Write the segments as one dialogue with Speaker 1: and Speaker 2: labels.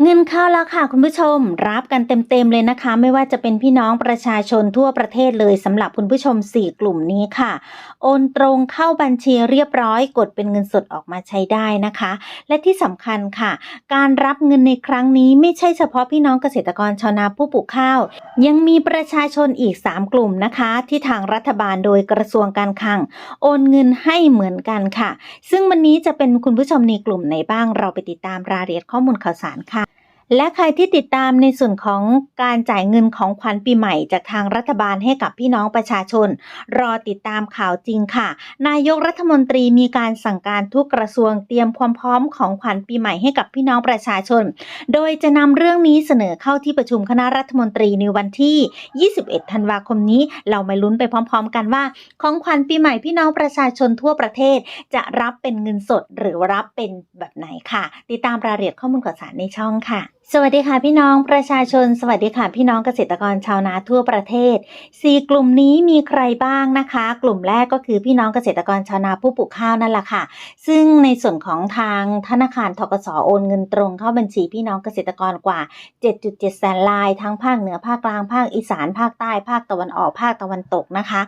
Speaker 1: เงินเข้าแล้วค่ะคุณผู้ชม รับกันเต็มๆเลยนะคะ ไม่ว่าจะเป็นพี่น้องประชาชนทั่วประเทศเลยสำหรับคุณผู้ชม 4 กลุ่มนี้ค่ะ โอนตรงเข้าบัญชีเรียบร้อย กดเป็นเงินสดออกมาใช้ได้นะคะ และที่สำคัญค่ะ การรับเงินในครั้งนี้ไม่ใช่เฉพาะพี่น้องเกษตรกรชาวนาผู้ปลูกข้าว ยังมีประชาชนอีก 3 กลุ่มนะคะ ที่ทางรัฐบาลโดยกระทรวงการคลังโอนเงินให้เหมือนกันค่ะ ซึ่งวันนี้จะเป็นคุณผู้ชมในกลุ่มไหนบ้างเราไปติดตามรายละเอียดข้อมูลข่าวสารค่ะ และใครที่ติดตามในส่วนของการจ่ายเงินของขวัญปีใหม่จากทางรัฐบาลให้กับพี่น้องประชาชน รอติดตามข่าวจริงค่ะ นายกรัฐมนตรีมีการสั่งการทุกกระทรวงเตรียมความพร้อมของขวัญปีใหม่ให้กับพี่น้องประชาชน โดยจะนำเรื่องนี้เสนอเข้าที่ประชุมคณะรัฐมนตรีในวันที่ 21 ธันวาคมนี้ เรามาลุ้นไปพร้อม ๆ กันว่า ของขวัญปีใหม่พี่น้องประชาชนทั่วประเทศ จะรับเป็นเงินสดหรือรับเป็นแบบไหนค่ะ ติดตามรายละเอียดข้อมูลข่าวสารในช่องค่ะ สวัสดีค่ะพี่น้องประชาชน สวัสดีค่ะพี่น้องเกษตรกรชาวนาทั่วประเทศ 4 กลุ่มนี้มีใครบ้างนะคะ กลุ่มแรกก็คือพี่น้องเกษตรกรชาวนาผู้ปลูกข้าวนั่นแหละค่ะ ซึ่งในส่วนของทางธนาคารทกสโอนเงินตรงเข้าบัญชีพี่น้องเกษตรกรกว่า 7.7 แสนลาย ทั้งภาคเหนือภาคกลางภาคอีสานภาคใต้ภาคตะวันออกภาคตะวันตกนะคะ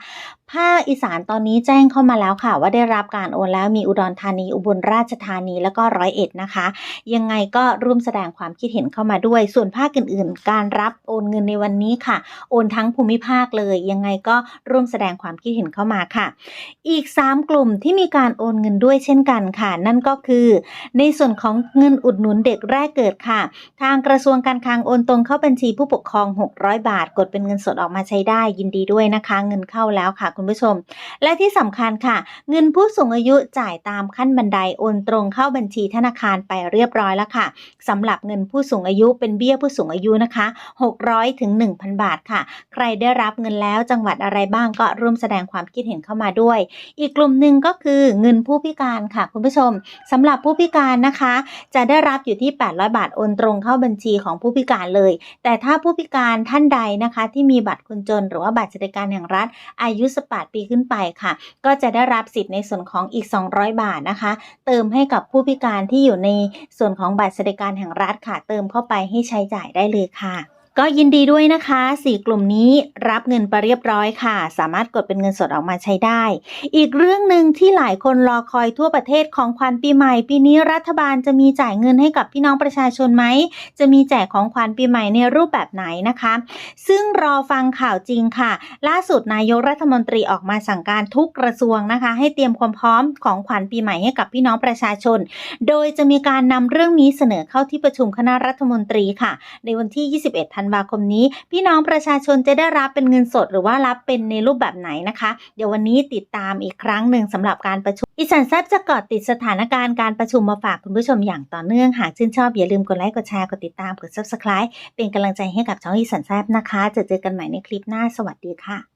Speaker 1: ภาคอีสานตอนนี้แจ้งเข้ามาแล้วค่ะ ว่าได้รับการโอนแล้วมีอุดรธานีอุบลราชธานีแล้วก็ร้อยเอ็ดนะคะ ยังไงก็ร่วมแสดงความคิดเห็นเข้ามาด้วย ส่วนภาคอื่นๆ การรับโอนเงินในวันนี้ค่ะ โอนทั้งภูมิภาคเลย ยังไงก็ร่วมแสดงความคิดเห็นเข้ามาค่ะ อีก 3 กลุ่มที่มีการโอนเงินด้วยเช่นกันค่ะ นั่นก็คือ ในส่วนของเงินอุดหนุนเด็กแรกเกิดค่ะ ทางกระทรวงการคลังโอนตรงเข้าบัญชีผู้ปกครอง 600 บาท กดเป็นเงินสดออกมาใช้ได้ยินดีด้วยนะคะ เงินเข้าแล้วค่ะ คุณผู้ชม และที่สำคัญค่ะ เงินผู้สูงอายุจ่ายตามขั้นบันไดโอนตรงเข้าบัญชีธนาคารไปเรียบร้อยแล้วค่ะสำหรับเงินผู้สูงอายุเป็นเบี้ยผู้สูงอายุนะคะ 600ถึง1,000 บาทค่ะ ใครได้รับเงินแล้วจังหวัดอะไรบ้างก็ร่วมแสดงความคิดเห็นเข้ามาด้วย อีกกลุ่มหนึ่งก็คือเงินผู้พิการค่ะ คุณผู้ชมสำหรับผู้พิการนะคะ จะได้รับอยู่ที่ 800 บาทโอนตรงเข้าบัญชีของผู้พิการเลย แต่ถ้าผู้พิการท่านใดนะคะ ที่มีบัตรคนจน หรือว่าบัตรสวัสดิการแห่งรัฐ อายุ 18 ปีขึ้นไปค่ะ ก็จะได้รับสิทธิ์ในส่วนของอีก 200 บาทนะคะ เติมให้กับผู้พิการที่อยู่ในส่วนของบัตรสวัสดิการแห่งรัฐค่ะเติมเข้าไปให้ใช้จ่ายได้เลยค่ะ ก็ยินดีด้วยนะคะ 4 กลุ่มนี้รับเงินไปเรียบร้อยค่ะ สามารถกดเป็นเงินสดออกมาใช้ได้ อีกเรื่องหนึ่งที่หลายคนรอคอยทั่วประเทศของขวัญปีใหม่ ปีนี้รัฐบาลจะมีจ่ายเงินให้กับพี่น้องประชาชนไหม จะมีแจกของขวัญปีใหม่ในรูปแบบไหนนะคะ ซึ่งรอฟังข่าวจริงค่ะ ล่าสุดนายกรัฐมนตรีออกมาสั่งการทุกกระทรวงนะคะ ให้เตรียมความพร้อมของขวัญปีใหม่ให้กับพี่น้องประชาชน โดยจะมีการนำเรื่องนี้เสนอเข้าที่ประชุมคณะรัฐมนตรีค่ะ ในวันที่ 21ธันวาคมนี้ พี่น้องประชาชนจะได้รับเป็นเงินสดหรือว่ารับเป็นในรูปแบบไหนนะคะ เดี๋ยววันนี้ติดตามอีกครั้งหนึ่งสำหรับการประชุมอีสานแซบจะเกาะติดสถานการณ์การประชุมมาฝากคุณผู้ชมอย่างต่อเนื่องหากชื่นชอบอย่าลืมกดไลค์กดแชร์กดติดตามกดซับสไคร b e เป็นกำลังใจให้กับช่องอีสานแซบนะคะจะเจอกันใหม่ในคลิปหน้าสวัสดีค่ะ